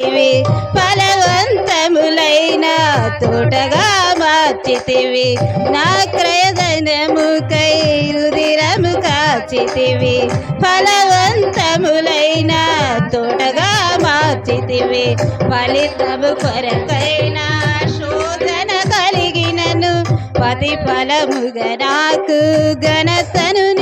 ఇవి ఫలవంతములైన తోటగా మార్చితివి. నా క్రయదనముకై రుదిరము కాచితివి. ఫలవంతములైన తోటగా మార్చితివి. ఫలితము కొరకైన శోధన కలిగినను. పతి ఫలముగా నాకు ఘనతను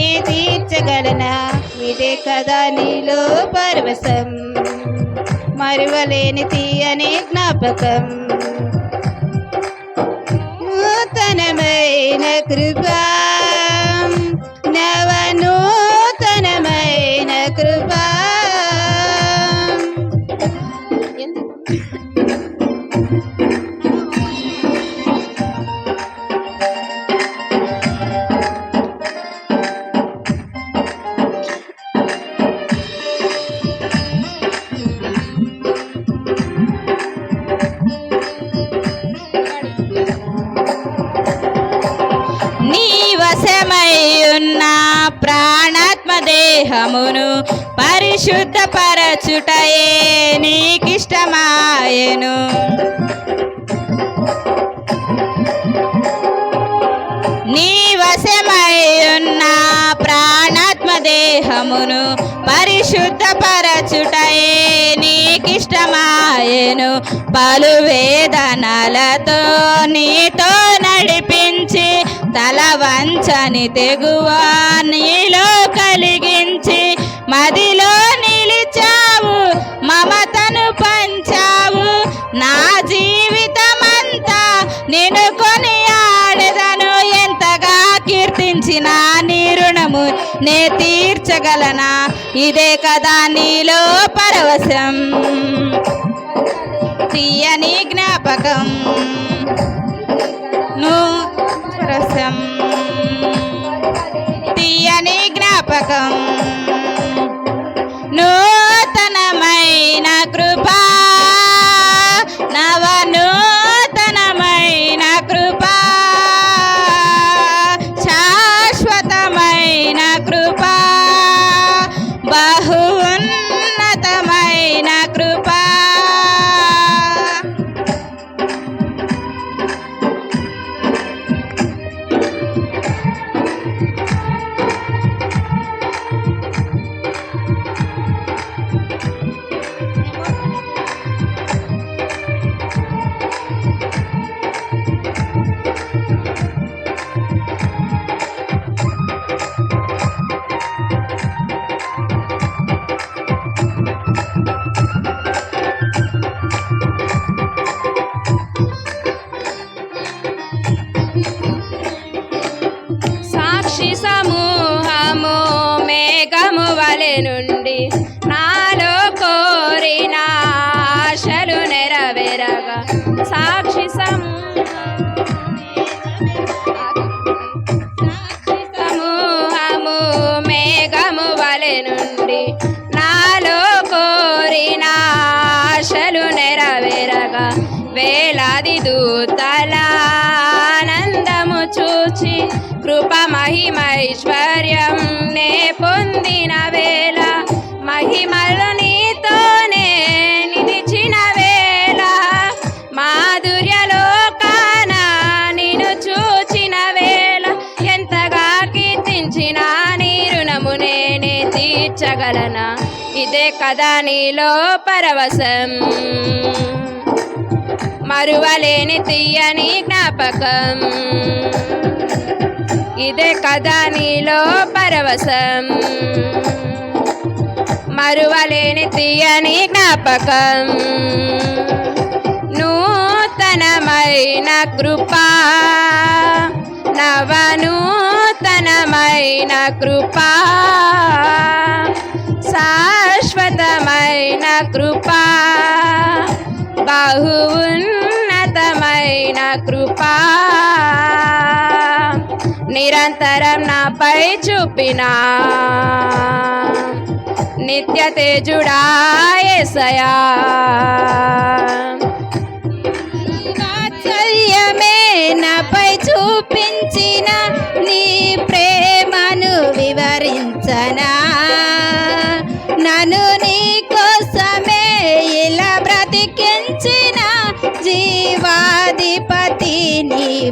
రుణమే తీర్చగలనా? ఇదే కదా నీలో పరవశం. మరువలేని తీయని జ్ఞాపకం. నూతనమైన కృపా దేహమును పరిశుద్ధపరచుటయే నీకిష్టమాయను. నీ వశమయ్యున్న ప్రాణాత్మదేహమును ప్రాణాత్మ దేహమును పరిశుద్ధపరచుటయే నీకిష్టమాయను. పలు వేదనలతో నీతో నడిపించి తల వంచని తెగువ నీలో కలిగి కీర్తించిన నీ రుణము నే తీర్చగలనా? ఇదే కదా నీలో పరవశం. తీయని జ్ఞాపకం. నువ్వు పరవశం. చూడగా వేలాది దూతల ఆనందము చూచి కృప మహిమైశ్వర్యం నే పొందిన వేళ మహిమలు నీతోనే నిలిచిన వేళ మాధుర్యలోకాన నిన్ను చూచిన వేళ ఎంతగా కీర్తించిన నీ రుణము నేనే తీర్చగలనా? ఇదే కదా నీలో పరవశం. మరువలేని తీయని జ్ఞాపకం. ఇదే కదా నీలో పరవశం. మరువలేని తీయని జ్ఞాపకం. నూతనమైన కృపా. నవనూతనమైన కృపా. శాశ్వతమైన కృపా. బాహువున్ కృపా. నిరంతరం నాపై చూపినా. నిత్య తేజుడా యేసయ్యా వాత్సల్యమే నాపై చూపించిన నీ ప్రేమను వివరించనా. నన్ను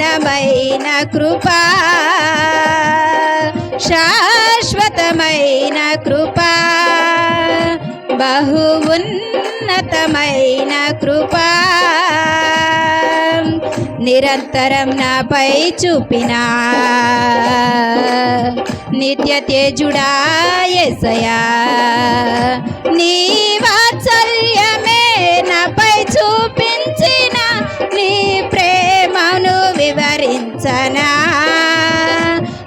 నవనూతనమైన కృపా శాశ్వతమైన కృపా బహు ఉన్నతమైన కృపా. నిరంతరం నాపై చూపినా నిత్య తేజుడా ఎసయా నీ వాత్సల్యమే నాపై చూపించిన వివరించనా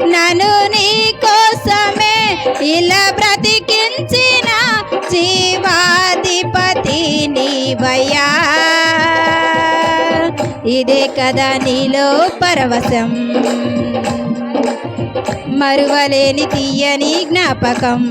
నను నీ కోసమే ఇలా బ్రతికించిన జీవాధిపతి నీవయ్యా ఇదే కదా నీలో పరవశం. మరువలేని తీయని జ్ఞాపకం.